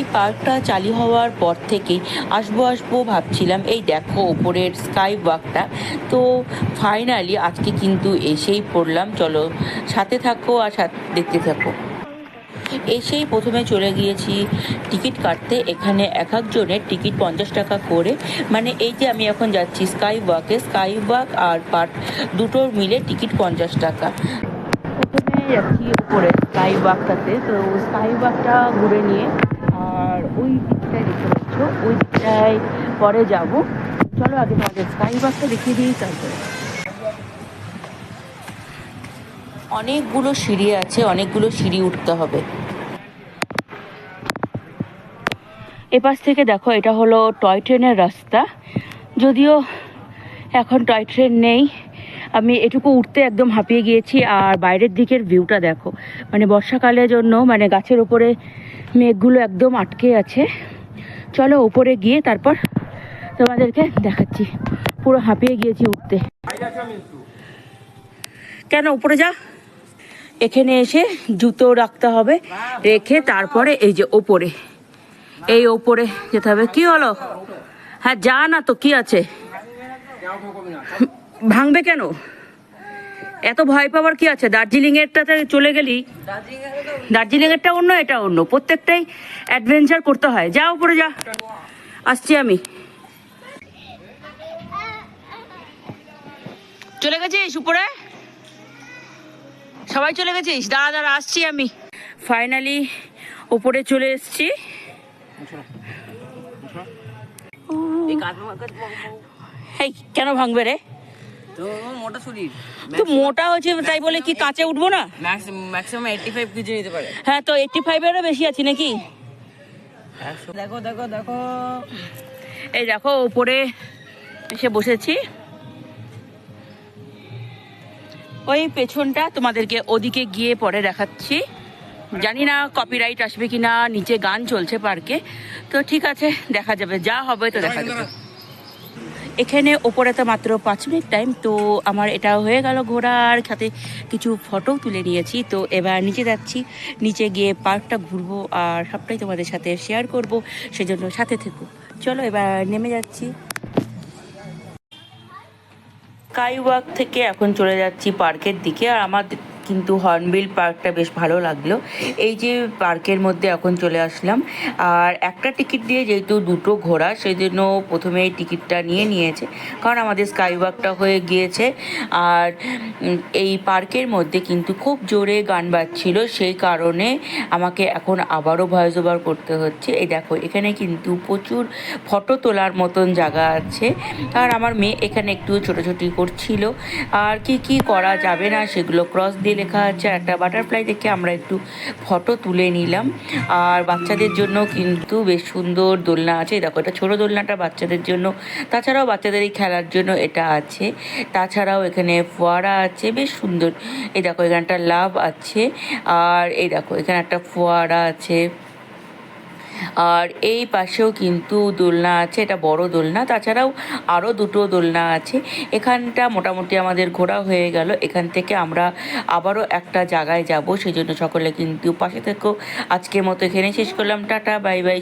এই পার্কটা চালু হওয়ার পর থেকে আসব আসব ভাবছিলাম, এই দেখো ওপরের স্কাই ওয়াকটা তো ফাইনালি আজকে কিন্তু এসেই পড়লাম, চলো সাথে থাকো আর দেখতে থাকো। এসেই প্রথমে চলে গিয়েছি টিকিট কাটতে, এখানে এক একজনের টিকিট পঞ্চাশ টাকা করে। মানে এই যে আমি এখন যাচ্ছি স্কাই ওয়াকে স্কাই ওয়াক আর পার্ক দুটোর মিলে টিকিট পঞ্চাশ টাকা। প্রথমে যাচ্ছি উপরে স্কাই ওয়াকটাতে তো স্কাই ওয়াকটা ঘুরে নিয়ে আর ওই দিকটায় দেখতে পাচ্ছ ওই দিকটায় পরে যাব। চলো আগে তোমাদের স্কাই ওয়াকটা দেখিয়ে দিই, তারপরে। অনেকগুলো সিঁড়ি আছে, অনেকগুলো সিঁড়ি উঠতে হবে। এপাশ থেকে দেখো, এটা হলো টয় ট্রেনের রাস্তা। যদিও এখন টয় ট্রেন নেই আমি এটুকু উঠতে একদম হাঁপিয়ে গিয়েছি, আর বাইরের দিকের ভিউটা দেখো। মানে বর্ষাকালের জন্য মানে গাছের ওপরে মেঘগুলো একদম আটকে আছে। চলো ওপরে গিয়ে তারপর তোমাদেরকে দেখাচ্ছি। পুরো হাঁপিয়ে গিয়েছি উঠতে। কেন, উপরে যা। এখানে এসে জুতো রাখতে হবে, রেখে তারপরে এই যে ওপরে এই ওপরে যেতে হবে। কি হলো? হ্যাঁ যা না তো কি আছে? ভাঙবে কেন? এত ভয় পাওয়ার কি আছে? দার্জিলিং এরটাতে চলে গেলি? দার্জিলিং এরটা অন্য এটা অন্য। প্রত্যেকটাই অ্যাডভেঞ্চার করতে হয়। যা উপরে যা। আসছি আমি। চলে গেছিস উপরে? সবাই চলে গেছিস? দাঁড়া দাঁড়া আসছি আমি। ফাইনালি ওপরে চলে এসছি। এই কেন ভাঙবে রে? তো মোটা শরীর তো মোটা হচ্ছে তাই বলে কি কাঁচে উঠবো না? ম্যাক্সিমাম এইটটি ফাইভ কেজি নিতে পারে। হ্যাঁ তো এইটটি ফাইভেরও বেশি আছি নাকি? দেখো দেখো দেখো। এই দেখো ওপরে এসে বসেছি। ওই পেছনটা তোমাদেরকে ওদিকে গিয়ে পরে দেখাচ্ছি। জানি না কপিরাইট আসবে কিনা নিচে গান চলছে পার্কে তো ঠিক আছে দেখা যাবে যা হবে তো দেখা যাবে। এখানে ওপরে তো মাত্র পাঁচ মিনিট টাইম তো আমার এটা হয়ে গেল ঘোরার সাথে কিছু ফটো তুলে নিয়েছি। তো এবার নিচে যাচ্ছি, নিচে গিয়ে পার্কটা ঘুরবো আর সবটাই তোমাদের সাথে শেয়ার করব, সেজন্য সাথে থেকো। চলো এবার নেমে যাচ্ছি। স্কাই ওয়াক থেকে এখন চলে যাচ্ছি পার্কের দিকে, আর আমার কিন্তু হর্নবিল পার্কটা বেশ ভালো লাগল। এই যে পার্কের মধ্যে এখন চলে আসলাম। আর একটা টিকিট দিয়ে যেহেতু দুটো ঘোরা সেই জন্য প্রথমে টিকিটটা নিয়ে নিয়েছে। কারণ আমাদের স্কাই ওয়াকটা হয়ে গিয়েছে। আর এই পার্কের মধ্যে কিন্তু খুব জোরে গান বাজছিল, সেই কারণে আমাকে এখন আবারও ভয়েস ওভার করতে হচ্ছে। এই দেখো, এখানে কিন্তু প্রচুর ফটো তোলার মতন জায়গা আছে। আর আমার মেয়ে এখানে একটু ছোটোছুটি করছিল। আর কি কি করা যাবে না সেগুলো ক্রস দিয়ে লেখা আছে একটা বাটারফ্লাই দেখে আমরা একটু ফটো তুলে নিলাম। আর বাচ্চাদের জন্য কিন্তু বেশ সুন্দর দোলনা আছে। দেখো, এটা ছোটো দোলনাটা বাচ্চাদের জন্য। তাছাড়াও বাচ্চাদের এই খেলার জন্য এটা আছে। তাছাড়াও এখানে ফোয়ারা আছে, বেশ সুন্দর। এই দেখো এখানটা লাভ আছে। আর এই দেখো, এখানে একটা ফোয়ারা আছে। আর এই পাশেও কিন্তু দোলনা আছে, এটা বড় দোলনা। তাছাড়াও আরও দুটো দোলনা আছে। এখানটা মোটামুটি আমাদের ঘোরা হয়ে গেল। এখান থেকে আমরা আবারও একটা জায়গায় যাব সেই জন্য সকলে কিন্তু পাশে থেকেও আজকের মতো এখানে শেষ করলাম। Tata, bye bye.